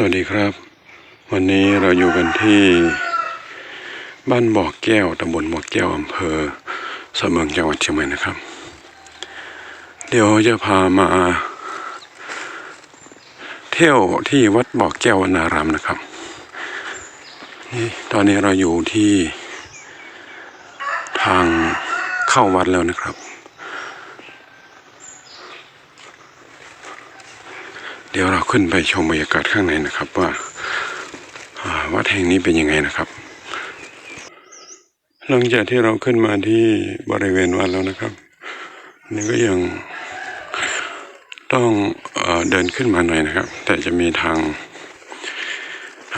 สวัสดีครับ วันนี้เราอยู่กันที่ บ้านบ่อแก้วตำบลบ่อแก้วอำเภอสะเมืองจังหวัดเชียงใหม่นะครับ เดี๋ยวจะพามา เที่ยวที่วัดบ่อแก้ววนารามนะครับนี่ตอนนี้เราอยู่ที่ทางเข้าวัดแล้วนะครับ เดี๋ยวเราขึ้นไปชมบรรยากาศข้างในนะครับ ว่าาวัดแห่งนี้เป็นยังไงนะครับ หลังจากที่เราขึ้นมาที่บริเวณวัดแล้วนะครับ นี่ก็ยังต้องเอเดินขึ้นมาหน่อยนะครับ แต่จะมีทาง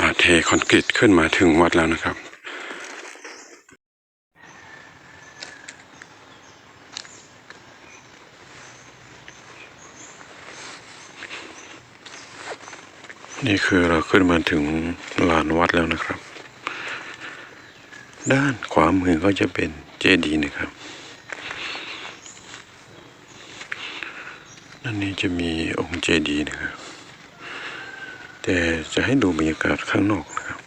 าเทคอนกรีตขึ้นมาถึงวัดแล้วนะครับ นี่คือเราขึ้นมาถึงลานวัดแล้วนะครับ ด้านขวามือก็จะเป็นเจดีย์นะครับด้านนี้จะมีองค์เจดีย์นะครับ แต่จะให้ดูบรรยากาศข้างนอกนะครับ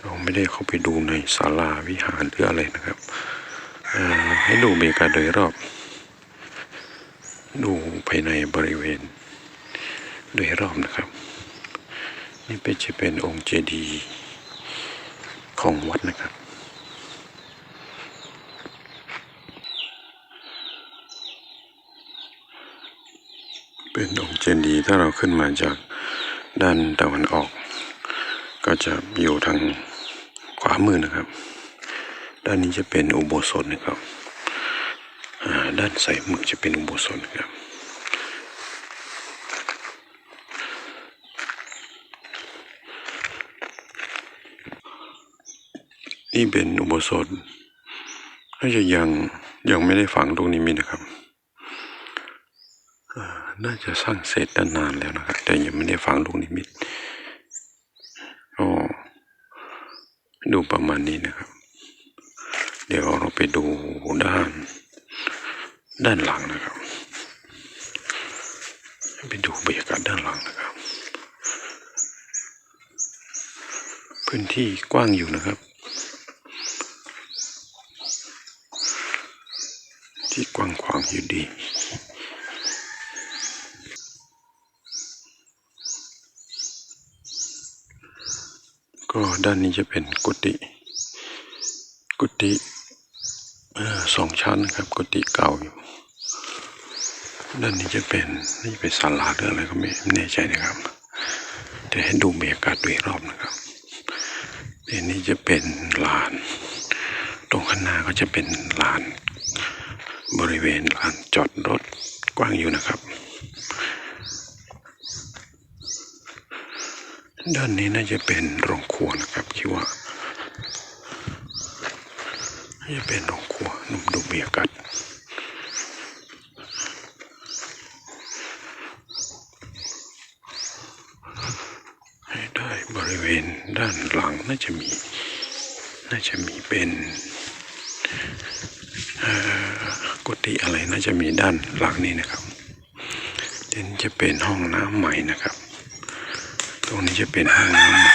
เราไม่ได้เข้าไปดูในศาลาวิหารหรืออะไรนะครับให้ดูบรรยากาศโดยรอบ ดูภายในบริเวณโดยรอบนะครับ นี่เป็นจะเป็นองค์เจดีย์ของวัดนะครับ เป็นองค์เจดีย์ถ้าเราขึ้นมาจากด้านตะวันออก ก็จะอยู่ทางขวามือนะครับ ด้านนี้จะเป็นอุโบสถนะครับด้านซ้ายมือจะเป็นอุโบสถนะครับ นี่เป็นอุโบสถน่าจะยังยังไม่ได้ฝังลูกนิมิตนะครับ น่าจะสร้างเสร็จตั้งนานแล้วนะครับ แต่ยังไม่ได้ฝังลูกนิมิตก็ดูประมาณนี้นะครับ เดี๋ยวเราไปดูด้าน ด้านหลังนะครับ ไปดูบรรยากาศด้านหลังนะครับ พื้นที่กว้างอยู่นะครับ ที่กว้างขวางอยู่ดี ก็ด้านนี้จะเป็นกุฏิกุฏิสองชั้นนะครับ กุฏิเก่าอยู่ด้านนี้จะเป็นนี่เป็นศาลาหรืออะไรก็ไม่แน่ใจนะครับแต่ให้ดูบรรยากาศโดยรอบนะครับอันนี้จะเป็นลาน ตรงข้างหน้าก็จะเป็นลาน บริเวณลานจอดรถกว้างอยู่นะครับ ด้านนี้น่าจะเป็นโรงครัวนะครับคิดว่าน่าจะเป็นโรงครัวนุ่มดูบรรยากาศให้ได้บริเวณด้านหลังน่าจะมี น่าจะมีเป็น กุฏิอะไรน่าจะมีด้านหลังนี้นะครับเดี๋ยวนี้จะเป็นห้องน้ำใหม่นะครับ ตรงนี้จะเป็นห้องน้ำใหม่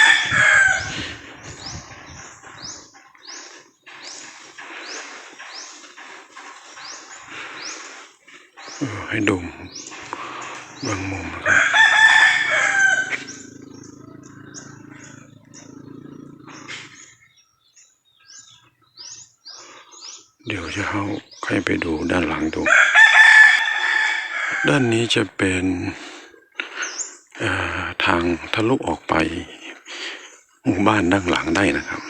ให้ดูบางมุมนะครับเดี๋ยวจะเข้า ให้ไปดูด้านหลังดู ด้านนี้จะเป็นทางทะลุออกไปหมู่บ้านด้านหลังได้นะครับ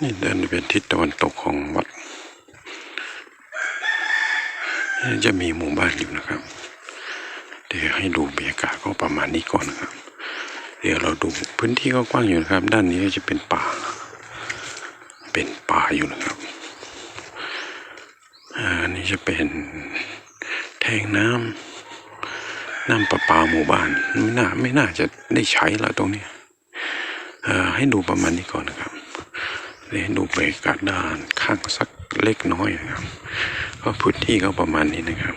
นี่เดินเป็นทิศตะวันตกของวัดจะมีหมู่บ้านอยู่นะครับ เดี๋ยวให้ดูบรรยากาศก็ประมาณนี้ก่อนนะครับ เดี๋ยวเราดูพื้นที่ก็กว้างอยู่นะครับ ด้านนี้ก็จะเป็นป่า เป็นป่าอยู่นะครับ อันนี้จะเป็นแทงน้ำน้ำประปาหมู่บ้านไม่น่าไม่น่าจะได้ใช้แล้วตรงนี้ให้ดูประมาณนี้ก่อนนะครับเดี๋ยวให้ดูบรรยากาศด้านข้างสักเล็กน้อยนะครับ ก็พื้นที่ก็ประมาณนี้นะครับ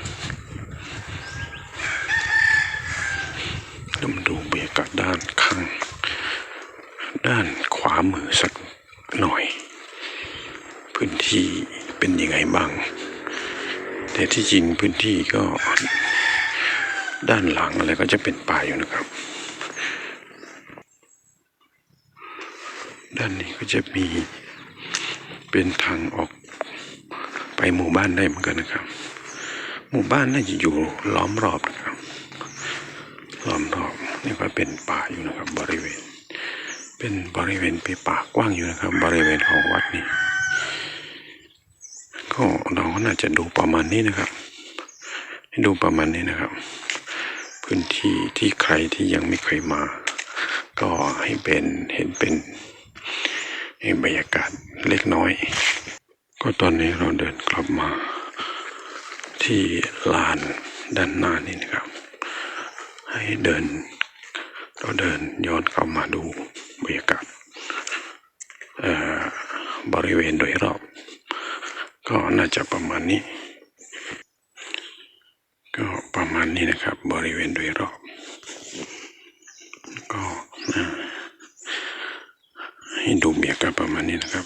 เรามาดูบรรยากาศากาศด้านข้าง ด้านขวามือสักหน่อย พื้นที่เป็นยังไงบ้าง แต่ที่จริงพื้นที่ก็ด้านหลังอะไรก็จะเป็นป่าอยู่นะครับ ด้านนี้ก็จะมีเป็นทางออกไปหมู่บ้านได้เหมือนกันนะครับ หมู่บ้านน่าจะอยู่ล้อมรอบนะครับ ล้อมรอบนี่ก็เป็นป่าอยู่นะครับ บริเวณ เป็นบริเวณเป็นป่ากว้างอยู่นะครับ บริเวณของวัดนี้ก็เรา ก็น่าจะดูประมาณนี้นะครับ ให้ดูประมาณนี้นะครับ พื้นที่ที่ใครที่ยังไม่เคยมา ก็ให้เป็นเห็นเป็นให้บรรยากาศเล็กน้อย ก็ตอนนี้เราเดินกลับมา ที่ลานด้านหน้านี่นะครับ ให้เดิน เราเดินย้อนเข้ามาดูบรรยากาศบริเวณโดยรอบ ก็น่าจะประมาณนี้ ก็ประมาณนี้นะครับ บริเวณโดยรอบ ก็ให้ดูบรรยก็ประมาณนี้นะครับ